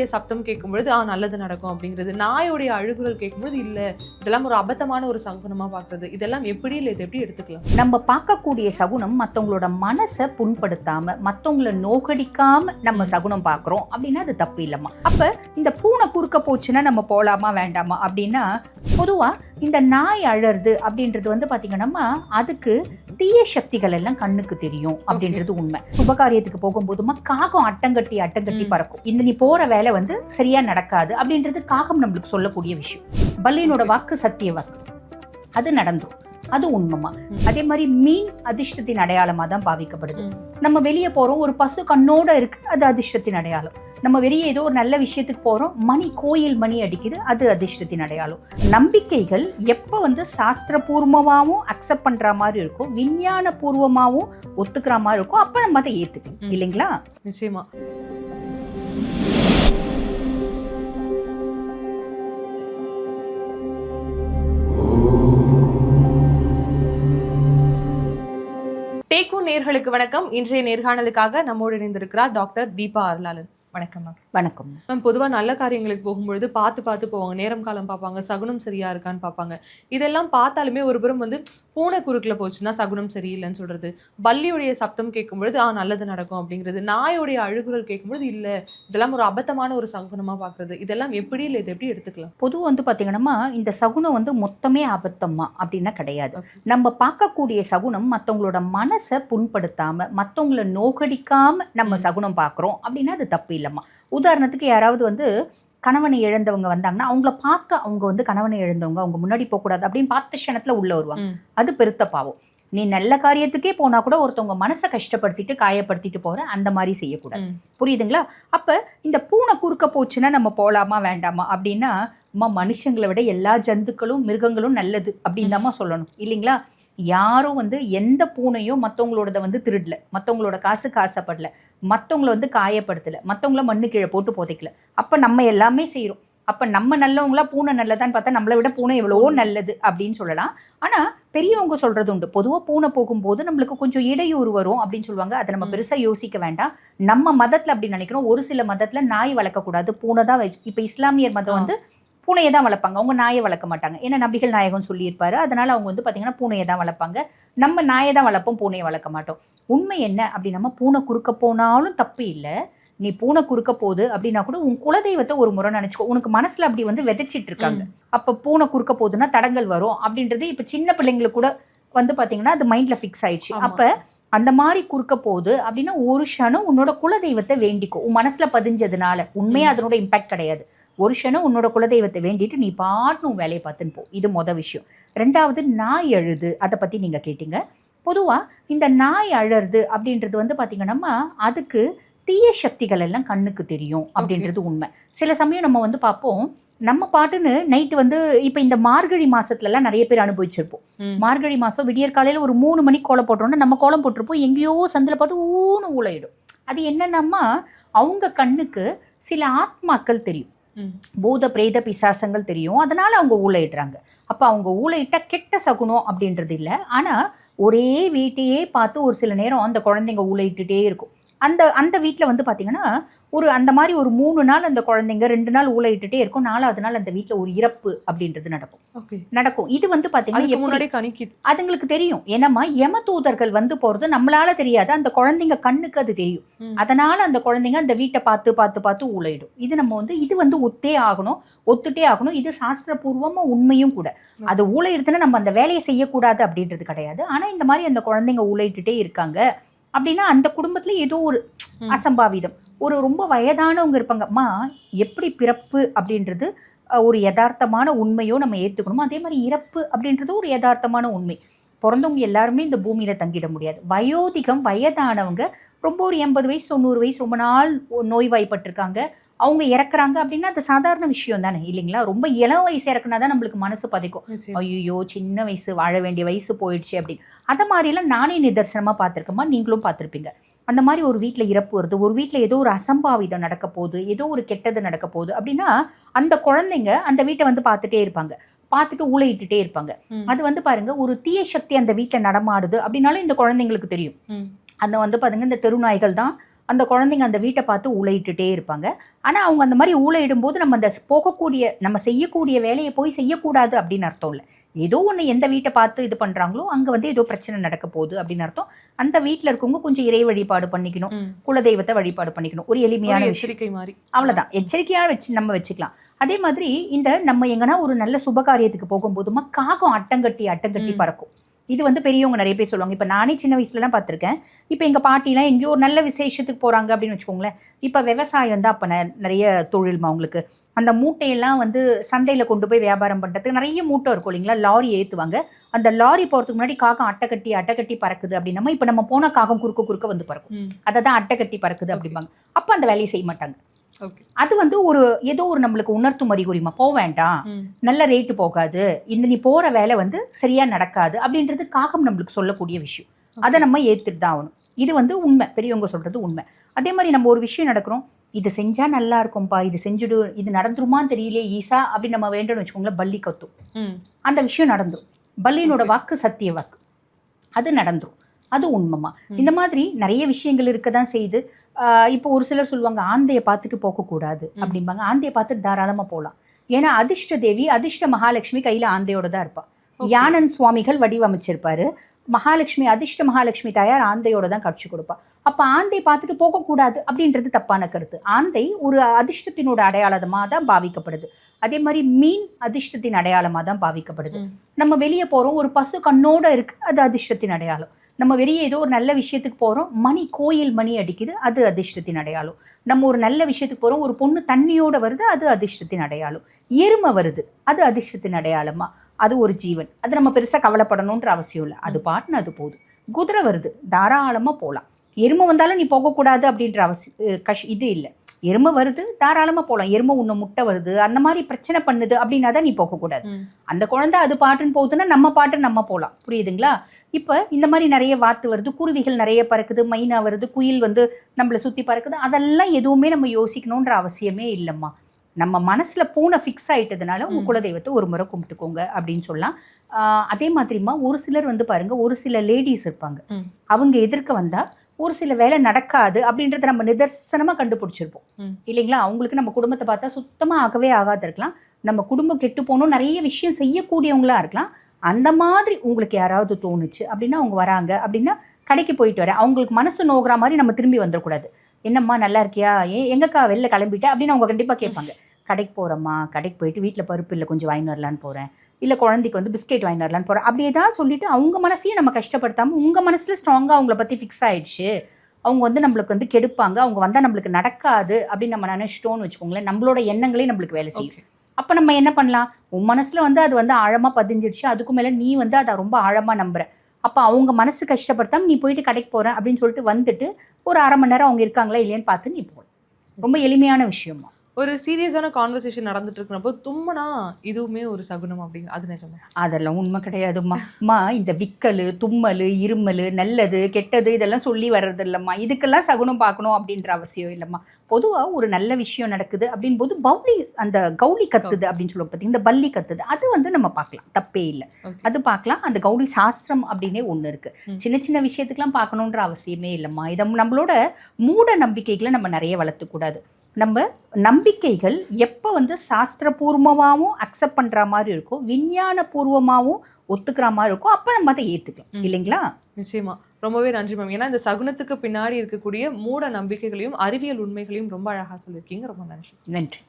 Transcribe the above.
பல்லியுடைய சப்தம் கேட்கும்பொழுது ஆ நல்லது நடக்கும் அப்படிங்கிறது. நாயோடைய அழுகுரல் கேட்கும்பொழுது இல்ல இதெல்லாம் ஒரு அபத்தமான ஒரு சகுனமா பார்க்கிறது. இதெல்லாம் எப்படி இல்லை இதை எப்படி எடுத்துக்கலாம்? நம்ம பார்க்கக்கூடிய சகுனம் மற்றவங்களோட மனசை புண்படுத்தாம மற்றவங்கள நோகடிக்காம நம்ம சகுனம் பார்க்குறோம் அப்படின்னா அது தப்பு இல்லைம்மா. அப்போ இந்த பூனை குறுக்க போச்சுன்னா நம்ம போகலாமா வேண்டாமா? அப்படின்னா பொதுவாக இந்த நாய் அழறது அப்படின்றது வந்து பார்த்தீங்கன்னா அதுக்கு தீய சக்திகள் எல்லாம் கண்ணுக்கு தெரியும் அப்படின்றது உண்மை. சுபகாரியத்துக்கு போகும்போதுமா காகம் அட்டங்கட்டி அட்டங்கட்டி. பறக்கும். இந்த நீ போற வேலை வந்து சரியா நடக்காது அப்படின்றது காகம் நம்மளுக்கு சொல்லக்கூடிய விஷயம். பல்லியனோட வாக்கு சத்திய வாக்கு. அது நடந்துரும். அது உண்மைமா. அதே மாதிரி மீன் அதிர்ஷ்டத்தின் அடையாளமா தான் பாவிக்கப்படுது. நம்ம வெளியே போறோம் ஒரு பசு கண்ணோட இருக்கு அது அதிர்ஷ்டத்தின் அடையாளம். நம்ம வெளியே ஏதோ ஒரு நல்ல விஷயத்துக்கு போறோம் மணி கோயில் மணி அடிக்குது அது அதிர்ஷ்டத்தின் அடையாளம். நம்பிக்கைகள் எப்போ வந்து சாஸ்திரபூர்வமாகவும் அக்செப்ட் பண்ற மாதிரி இருக்கும் விஞ்ஞான பூர்வமாகவும் ஒத்துக்கிற மாதிரி இருக்கும் அப்ப நம்ம அதை ஏத்துக்கணும். ம். இல்லைங்களா? நிச்சயமா. டேக்கு நேர்களுக்கு வணக்கம். இன்றைய நேர்காணலுக்காக நம்மோடு இணைந்திருக்கிறார் டாக்டர் தீபா அருளாளன். வணக்கம் மேம். வணக்கம் மேம். பொதுவாக நல்ல காரியங்களுக்கு போகும்பொழுது பார்த்து பார்த்து போவாங்க. நேரம் காலம் பார்ப்பாங்க. சகுனம் சரியா இருக்கான்னு பார்ப்பாங்க. இதெல்லாம் பார்த்தாலுமே ஒரு புறம் வந்து பூனை குறுக்கில் போச்சுன்னா சகுனம் சரியில்லைன்னு சொல்றது. பல்லியுடைய சப்தம் கேட்கும்பொழுது ஆ நல்லது நடக்கும் அப்படிங்கிறது. நாயோடைய அழுகுரல் கேட்கும்பொழுது இல்லை இதெல்லாம் ஒரு அபத்தமான ஒரு சகுனமா பார்க்கிறது. இதெல்லாம் எப்படி இல்லை? இதை எப்படி எடுத்துக்கலாம்? பொதுவாக வந்து பார்த்தீங்கன்னா இந்த சகுனம் வந்து மொத்தமே அபத்தமா அப்படின்னா கிடையாது. நம்ம பார்க்கக்கூடிய சகுனம் மற்றவங்களோட மனசை புண்படுத்தாம மற்றவங்கள நோகடிக்காம நம்ம. சகுனம் பார்க்குறோம் அப்படின்னா அது தப்பு இல்லைம்மா உதாரணத்துக்கு யாராவது வந்து கணவனை இழந்தவங்க வந்தாங்கன்னா அவங்கள பார்க்க அவங்க வந்து கணவனை இழந்தவங்க அவங்க முன்னாடி போகக்கூடாது அப்படின்னு பார்த்த க்ஷணத்துல உள்ள வருவாங்க. அது பெருத்த பாவம். நீ நல்ல காரியத்துக்கே போனா கூட ஒருத்தவங்க மனசை கஷ்டப்படுத்திட்டு காயப்படுத்திட்டு போற அந்த மாதிரி செய்யக்கூடாது. புரியுதுங்களா? அப்ப இந்த பூனை குறுக்க போச்சுன்னா நம்ம போலாமா வேண்டாமா? அப்படின்னா அம்மா மனுஷங்களை விட எல்லா ஜந்துக்களும் மிருகங்களும் நல்லது அப்படின்னு தாம்மா சொல்லணும். இல்லைங்களா? யாரும் வந்து எந்த பூனையும் மற்றவங்களோடத வந்து திருடல. மற்றவங்களோட காசுக்கு ஆசைப்படல மற்றவங்கள வந்து காயப்படுத்தல. மற்றவங்கள மண்ணு கீழே போட்டு புதைக்கல. அப்போ நம்ம எல்லாமே செய்கிறோம் அப்போ நம்ம நல்லவங்களா பூனை நல்லதான்னு பார்த்தா நம்மளை விட பூனை எவ்வளவோ நல்லது அப்படின்னு சொல்லலாம். ஆனால் பெரியவங்க சொல்கிறது உண்டு. பொதுவாக பூனை போகும்போது நம்மளுக்கு கொஞ்சம் இடையூறு வரும் அப்படின்னு சொல்லுவாங்க. அதை நம்ம. பெருசாக யோசிக்க வேண்டாம். நம்ம மதத்தில் அப்படி நினைக்கிறோம். ஒரு சில மதத்தில் நாய் வளர்க்கக்கூடாது பூனை தான் இப்போ இஸ்லாமியர் மதம். வந்து பூனையை தான் வளர்ப்பாங்க. அவங்க நாயை வளர்க்க மாட்டாங்க. ஏன்னா நபிகள் நாயகம் சொல்லியிருப்பாரு. அதனால அவங்க வந்து பார்த்தீங்கன்னா பூனையை தான் வளர்ப்பாங்க. நம்ம நாயை தான் வளர்ப்போம். பூனையை வளர்க்க மாட்டோம். உண்மை என்ன? அப்படி நம்ம பூனை குறுக்க போனாலும் தப்பு இல்லை. நீ பூனை குறுக்க போகுது அப்படின்னா கூட உன் குலதெய்வத்தை ஒரு முறை நினச்சிக்கோ. உனக்கு மனசில் அப்படி வந்து விதைச்சிட்டு இருக்காங்க அப்போ பூனை குறுக்க போகுதுன்னா தடங்கள் வரும் அப்படின்றது இப்போ சின்ன பிள்ளைங்களுக்கு கூட வந்து பார்த்தீங்கன்னா அது மைண்டில் ஃபிக்ஸ் ஆயிடுச்சு. அப்போ அந்த மாதிரி குறுக்க போகுது அப்படின்னா ஒரு க்ஷணம் உன்னோட குலதெய்வத்தை வேண்டிக்கோ. உன் மனசில் பதிஞ்சதுனால. உண்மையாக அதனோட இம்பாக்ட் கிடையாது. ஒரு க்ஷணம் உன்னோட குலதெய்வத்தை வேண்டிட்டு நீ பாட்டு உன் வேலையை பார்த்துன்னு போ. இது மொதல் விஷயம். ரெண்டாவது நாய் அழுது. அதை பற்றி நீங்கள் கேட்டீங்க. பொதுவாக இந்த நாய் அழறது அப்படின்றது வந்து பார்த்தீங்கன்னா அதுக்கு தீய சக்திகள் எல்லாம் கண்ணுக்கு தெரியும் அப்படின்றது உண்மை. சில சமயம் நம்ம வந்து பார்ப்போம் நம்ம பாட்டுன்னு நைட்டு வந்து இப்போ இந்த மார்கழி மாசத்துலலாம் நிறைய பேர் அனுபவிச்சிருப்போம். மார்கழி மாதம் விடியற் காலையில் ஒரு மூணு மணிக்கு கோலம் போட்டோம்னா நம்ம கோலம் போட்டிருப்போம் எங்கேயோ சந்தில் பாட்டு ஊன்னு ஊழையிடும். அது என்னென்னம்மா அவங்க கண்ணுக்கு சில ஆத்மாக்கள் தெரியும். பூத பிரேத பிசாசங்கள் தெரியும். அதனால அவங்க ஊழையிடுறாங்க. அப்போ அவங்க ஊழையிட்டா கெட்ட சகுனம் அப்படின்றது இல்லை. ஆனால் ஒரே வீட்டையே பார்த்து ஒரு சில நேரம் அந்த குழந்தைங்க ஊழையிட்டுட்டே இருக்கும். அந்த அந்த வீட்டில் வந்து பார்த்தீங்கன்னா ஒரு அந்த மாதிரி ஒரு மூணு நாள் அந்த குழந்தைங்க ரெண்டு நாள் ஊழையிட்டுட்டே இருக்கும். நாலாவது நாள் அந்த வீட்டில் ஒரு இறப்பு அப்படின்றது நடக்கும். நடக்கும். இது வந்து பார்த்தீங்கன்னா அதுங்களுக்கு தெரியும். ஏன்னாம்மா யம தூதர்கள் வந்து போறது நம்மளால தெரியாது. அந்த குழந்தைங்க கண்ணுக்கு அது தெரியும். அதனால அந்த குழந்தைங்க அந்த வீட்டை பார்த்து பார்த்து பார்த்து ஊழையிடும் இது நம்ம வந்து இது வந்து ஒத்தே ஆகணும். ஒத்துட்டே ஆகணும். இது சாஸ்திரபூர்வமா உண்மையும் கூட. அது ஊழையிடுதுன்னா நம்ம அந்த வேலையை செய்யக்கூடாது அப்படின்றது கிடையாது. ஆனா இந்த மாதிரி அந்த குழந்தைங்க ஊழையிட்டுட்டே இருக்காங்க. அப்படின்னா அந்த குடும்பத்துல ஏதோ ஒரு. அசம்பாவிதம். ஒரு ரொம்ப வயதானவங்க இருப்பாங்க. அம்மா எப்படி பிறப்பு? அப்படின்றது ஒரு யதார்த்தமான உண்மையோ நம்ம ஏற்றுக்கணுமோ அதே மாதிரி இறப்பு அப்படின்றது ஒரு யதார்த்தமான உண்மை. பிறந்தவங்க எல்லாருமே இந்த பூமியில தங்கிட முடியாது. வயோதிகம் வயதானவங்க ரொம்ப ஒரு எண்பது வயசு தொண்ணூறு வயசு ரொம்ப நாள் நோய்வாய்ப்பட்டிருக்காங்க. அவங்க இறக்குறாங்க அப்படின்னா அது சாதாரண விஷயம் தானே இல்லைங்களா? ரொம்ப இளம் வயசு இறக்குனா தான் நம்மளுக்கு மனசு பதிக்கும். ஐயோ சின்ன வயசு வாழ வேண்டிய வயசு போயிடுச்சு அப்படின்னு. அந்த மாதிரிலாம் நானே நிதர்சனமாக பார்த்துருக்கேம்மா நீங்களும் பார்த்துருப்பீங்க. அந்த மாதிரி ஒரு வீட்டில் இறப்பு வருது ஒரு வீட்டில் ஏதோ ஒரு அசம்பாவிதம் நடக்க போகுது ஏதோ ஒரு கெட்டது நடக்க போகுது அப்படின்னா அந்த குழந்தைங்க அந்த வீட்டை வந்து பார்த்துட்டே இருப்பாங்க. பார்த்துட்டு ஊழையிட்டுட்டே இருப்பாங்க. அது வந்து பாருங்க ஒரு தீய சக்தி அந்த வீட்டில் நடமாடுது அப்படின்னாலும் இந்த குழந்தைங்களுக்கு தெரியும். அந்த வந்து பாருங்க இந்த தெருநாய்கள் தான் அந்த குழந்தைங்க அந்த வீட்டை பார்த்து ஊழையிட்டுட்டே இருப்பாங்க. ஆனால் அவங்க அந்த மாதிரி ஊழையிடும் போது நம்ம அந்த போகக்கூடிய நம்ம செய்யக்கூடிய வேலையை போய் செய்யக்கூடாது அப்படின்னு அர்த்தம் இல்லை. ஏதோ ஒன்று எந்த வீட்டை பார்த்து இது பண்ணுறாங்களோ அங்கே வந்து ஏதோ பிரச்சனை நடக்க போகுது அப்படின்னு அர்த்தம். அந்த வீட்டில் இருக்கவங்க கொஞ்சம் இறை வழிபாடு பண்ணிக்கணும். குலதெய்வத்தை வழிபாடு பண்ணிக்கணும். ஒரு எளிமையான எச்சரிக்கை மாதிரி. அவ்வளவுதான். எச்சரிக்கையா வச்சு நம்ம வச்சுக்கலாம். அதே மாதிரி இந்த நம்ம எங்கன்னா ஒரு நல்ல சுபகாரியத்துக்கு போகும்போதுமா காகம் அட்டங்கட்டி அட்டங்கட்டி. பறக்கும். இது வந்து பெரியவங்க நிறைய பேர் சொல்லுவாங்க. இப்போ நானே சின்ன வயசுலலாம் பார்த்துருக்கேன். இப்போ எங்கள் பாட்டிலாம் எங்கேயோ ஒரு நல்ல விசேஷத்துக்கு போகிறாங்க அப்படின்னு வச்சுக்கோங்களேன். இப்போ விவசாயம் தான் அப்போ நிறைய தொழில்மா அவங்களுக்கு. அந்த மூட்டையெல்லாம் வந்து சந்தையில் கொண்டு போய் வியாபாரம் பண்ணுறதுக்கு நிறைய மூட்டை இருக்கும் இல்லைங்களா? லாரி ஏற்றுவாங்க அந்த லாரி போகிறதுக்கு முன்னாடி காகம் அட்டைக்கட்டி அட்டைக்கட்டி பறக்குது அப்படின்னமா இப்போ நம்ம போன காகம் குறுக்க குறுக்க வந்து பறக்கும். அதை தான் அட்டைக்கட்டி பறக்குது அப்படிம்பாங்க. அப்போ அந்த வேலையை செய்ய மாட்டாங்க. அது வந்து ஒரு ஏதோ ஒரு நம்மளுக்கு உணர்த்தும் அறிகுறிமா போக வேண்டாம். நல்ல ரேட்டு போகாது. இந்த நீ போற வேலை வந்து சரியா நடக்காது அப்படின்றது காகம் நம்மளுக்கு சொல்லக்கூடிய விஷயம். அதை நம்ம ஏத்துட்டு தான் ஆகணும். இது வந்து உண்மை. பெரியவங்க சொல்றது உண்மை. அதே மாதிரி நம்ம ஒரு விஷயம் நடக்கிறோம். இது செஞ்சா நல்லா இருக்கும்பா. இது செஞ்சுடு இது நடந்துருமான்னு தெரியல ஈசா அப்படி நம்ம வேண்டும்னு வச்சுக்கோங்களேன் பள்ளி கத்தும். அந்த விஷயம் நடந்துரும். பல்லியினோட வாக்கு சத்திய வாக்கு. அது நடந்துரும். அது உண்மைமா இந்த மாதிரி நிறைய விஷயங்கள் இருக்க தான் செய்யுது. இப்போ ஒரு சிலர் சொல்லுவாங்க ஆந்தையை பார்த்துட்டு போகக்கூடாது அப்படிம்பாங்க. ஆந்தையை பார்த்துட்டு தாராளமாக போகலாம் ஏன்னா அதிர்ஷ்ட தேவி அதிர்ஷ்ட மகாலட்சுமி கையில் ஆந்தையோட தான் இருப்பா. Okay. யானன் சுவாமிகள் வடிவமைச்சிருப்பாரு. மகாலட்சுமி அதிர்ஷ்ட மகாலட்சுமி தாயார் ஆந்தையோட தான் காட்சி கொடுப்பா. அப்போ ஆந்தை பார்த்துட்டு போகக்கூடாது அப்படின்றது தப்பான கருத்து. ஆந்தை ஒரு அதிர்ஷ்டத்தினோட அடையாளமாக தான் பாவிக்கப்படுது. அதே மாதிரி மீன் அதிர்ஷ்டத்தின் அடையாளமாக தான் பாவிக்கப்படுது. நம்ம வெளியே போகிறோம் ஒரு பசு கண்ணோட இருக்கு அது அதிர்ஷ்டத்தின் அடையாளம். நம்ம வெளியே ஏதோ ஒரு நல்ல விஷயத்துக்கு போகிறோம் மணி கோயில் மணி அடிக்குது. அது அதிர்ஷ்டத்தின் அடையாளம். நம்ம ஒரு நல்ல விஷயத்துக்கு போகிறோம் ஒரு பொண்ணு தண்ணியோட வருது. அது அதிர்ஷ்டத்தின் அடையாளம். எருமை வருது. அது அதிர்ஷ்டத்தின் அடையாளமா? அது ஒரு ஜீவன். அது நம்ம பெருசாக கவலைப்படணுன்ற அவசியம் இல்லை. அது பாட்டுன்னு அது போகுது. குதிரை வருது. தாராளமாக போகலாம் எருமை வந்தாலும் நீ போகக்கூடாது அப்படின்ற அவசியம் கஷ் இது இல்லை. எருமை வருது. தாராளமாக போகலாம் எருமை உன்னை முட்டை வருது. அந்த மாதிரி பிரச்சனை பண்ணுது அப்படின்னா தான் நீ போகக்கூடாது. அந்த குழந்தை அது பாட்டுன்னு போகுதுன்னா நம்ம பாட்டு நம்ம போகலாம் புரியுதுங்களா? இப்போ இந்த மாதிரி நிறைய வாத்து வருது குருவிகள் நிறைய பறக்குது மைனா வருது குயில் வந்து நம்மளை சுற்றி பறக்குது. அதெல்லாம் எதுவுமே நம்ம யோசிக்கணுன்ற அவசியமே இல்லைம்மா. நம்ம மனசில் பூனை ஃபிக்ஸ் ஆயிட்டதுனால உங்கள். குலதெய்வத்தை ஒரு முறை கும்பிட்டுக்கோங்க அப்படின்னு சொல்லலாம். ஆஹ் அதே மாதிரிம்மா ஒரு சிலர் வந்து பாருங்க ஒரு சில லேடிஸ் இருப்பாங்க. அவங்க எதிர்க்க வந்தா ஒரு சில வேலை நடக்காது அப்படின்றத நம்ம நிதர்சனமாக கண்டுபிடிச்சிருப்போம். இல்லைங்களா? அவங்களுக்கு நம்ம குடும்பத்தை பார்த்தா சுத்தமாக ஆகவே ஆகாது இருக்கலாம். நம்ம குடும்பம் கெட்டு போகணும் நிறைய விஷயம் செய்யக்கூடியவங்களா இருக்கலாம். அந்த மாதிரி உங்களுக்கு யாராவது தோணுச்சு அப்படின்னா அவங்க வராங்க அப்படின்னா கடைக்கு போயிட்டு வரேன். அவங்களுக்கு மனசு நோகிற மாதிரி நம்ம திரும்பி வந்துடக்கூடாது. என்னம்மா நல்லா இருக்கியா? ஏன் எங்கக்கா வெளில கிளம்பிட்டேன் அப்படின்னு அவங்க கண்டிப்பாக கேட்பாங்க. கடைக்கு போகிறோம்மா கடைக்கு போயிட்டு வீட்டில் பருப்பு இல்லை கொஞ்சம் வாங்கி வரலான்னு போகிறேன் இல்லை குழந்தைக்கு வந்து பிஸ்கெட் வாங்கி வரலான்னு போகிறேன் அப்படியே தான் சொல்லிவிட்டு அவங்க மனசையும் நம்ம கஷ்டப்படுத்தாமல் உங்கள் மனசில் ஸ்ட்ராங்காக அவங்கள பற்றி ஃபிக்ஸ் ஆகிடுச்சு அவங்க வந்து நம்மளுக்கு வந்து கெடுப்பாங்க. அவங்க வந்தால் நம்மளுக்கு நடக்காது அப்படின்னு நம்ம நினச்சிட்டோன்னு வச்சுக்கோங்களேன். நம்மளோட எண்ணங்களே நம்மளுக்கு வேலை செய்யும். அப்போ நம்ம என்ன பண்ணலாம்? உன் மனசில் வந்து அது வந்து ஆழமாக பதிஞ்சிடுச்சு அதுக்கு மேலே நீ வந்து அதை ரொம்ப ஆழமாக நம்புற. அப்போ அவங்க மனசு கஷ்டப்படுத்தாம நீ போயிட்டு கடைக்கு போகிற அப்படின்னு சொல்லிட்டு வந்துட்டு ஒரு அரை மணி நேரம் அவங்க இருக்காங்களா இல்லையான்னு பார்த்து நீ போகலாம் ரொம்ப எளிமையான விஷயமா. ஒரு சீரியஸான கான்வர்சேஷன் நடந்துட்டு இருக்கிறப்போ தும்முனா இதுவுமே ஒரு சகுனம் அப்படிங்க அது நிஜமா அதெல்லாம் உண்மை கிடையாதும்மா. அம்மா இந்த விக்கல் தும்மல் இருமல் நல்லது கெட்டது இதெல்லாம் சொல்லி வர்றது இல்லைம்மா இதுக்கெல்லாம் சகுனம் பார்க்கணும் அப்படின்ற அவசியம் இல்லைம்மா. பொதுவாக ஒரு நல்ல விஷயம் நடக்குது அப்படின் போது பவுலி அந்த கௌளி கத்துது அப்படின்னு சொல்லுவாங்க பார்த்தீங்க இந்த பல்லி கத்துது. அது வந்து நம்ம பார்க்கலாம். தப்பே இல்லை. அது பார்க்கலாம். அந்த கௌளி சாஸ்திரம் அப்படின்னே ஒன்று இருக்கு. ம். சின்ன சின்ன விஷயத்துக்கெல்லாம் பார்க்கணுன்ற அவசியமே இல்லைம்மா. இதை நம்மளோட மூட நம்பிக்கைகளை நம்ம நிறைய வளர்த்துக்கூடாது. நம்ம நம்பிக்கைகள் எப்போ வந்து சாஸ்திரபூர்வமாகவும் அக்செப்ட் பண்ணுற மாதிரி இருக்கோ விஞ்ஞான பூர்வமாகவும் ஒத்துக்கிற மாதிரி இருக்கோ அப்போ நம்ம அதை ஏற்றுக்கலாம். இல்லைங்களா? நிச்சயமா. ரொம்பவே நன்றி மேம் ஏன்னா இந்த சகுனத்துக்கு பின்னாடி இருக்கக்கூடிய மூட நம்பிக்கைகளையும் அறிவியல் உண்மைகளையும் ரொம்ப அழகா சொல்லியிருக்கீங்க. ரொம்ப நன்றி. நன்றி.